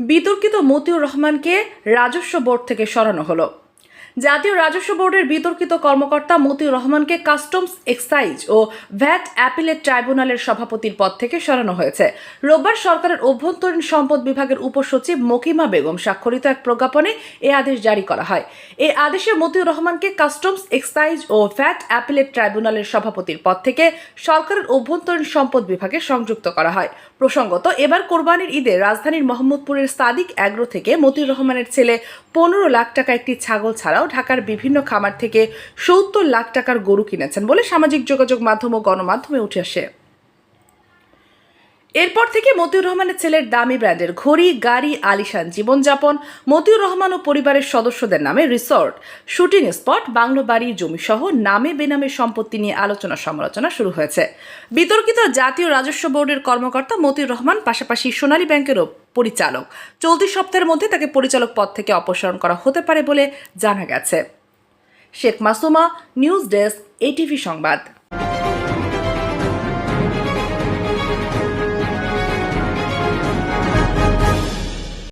বিতর্কিত মতিউর রহমানকে রাজস্ব বোর্ড থেকে সরানো হলো। জাতীয় রাজস্ব বোর্ডের বিতর্কিত কর্মকর্তা মতিউর রহমানকে কাস্টমস এক্সাইজ ও ভ্যাট অ্যাপিলেট ট্রাইব্যুনালের সভাপতির পদ থেকে সরানো হয়েছে। রোববার সরকারের অভ্যন্তরীণ সম্পদ বিভাগের উপসচিব মকিমা বেগম স্বাক্ষরিত এক প্রজ্ঞাপনে এ আদেশ জারি করা হয়। এ আদেশে মতিউর রহমানকে কাস্টমস এক্সাইজ ও ভ্যাট অ্যাপিলেট ট্রাইব্যুনালের সভাপতির পদ থেকে সরকারের অভ্যন্তরীণ সম্পদ বিভাগে সংযুক্ত করা হয়। প্রসঙ্গত, এবার কোরবানির ঈদে রাজধানীর মোহাম্মদপুরের সাদিক অ্যাগ্রো থেকে মতিউর রহমানের ছেলে পনেরো লাখ টাকা একটি ছাগল ছাড়াও ঢাকার বিভিন্ন খামার থেকে সত্তর লাখ টাকার গরু কিনেছেন বলে সামাজিক যোগাযোগ মাধ্যম ও গণমাধ্যমে উঠে আসে। এরপর থেকে মতিউর রহমানের ছেলের দামি ব্র্যান্ডের ঘড়ি, গাড়ি, আলিশান, জীবনযাপন, মতিউর রহমান ও পরিবারের সদস্যদের নামে রিসর্ট। শুটিং স্পট, বাংলো বাড়ি, জমিসহ নামে বেনামে সম্পত্তি নিয়ে আলোচনা সমালোচনা শুরু হয়েছে। বিতর্কিত জাতীয় রাজস্ব বোর্ডের কর্মকর্তা মতিউর রহমান, পাশাপাশি সোনালী ব্যাংকেরও পরিচালক। চলতি সপ্তাহের মধ্যে তাকে পরিচালক পদ থেকে অপসারণ করা হতে পারে বলে জানা গেছে। Sheikh Masuma, news desk, ATV সংবাদ।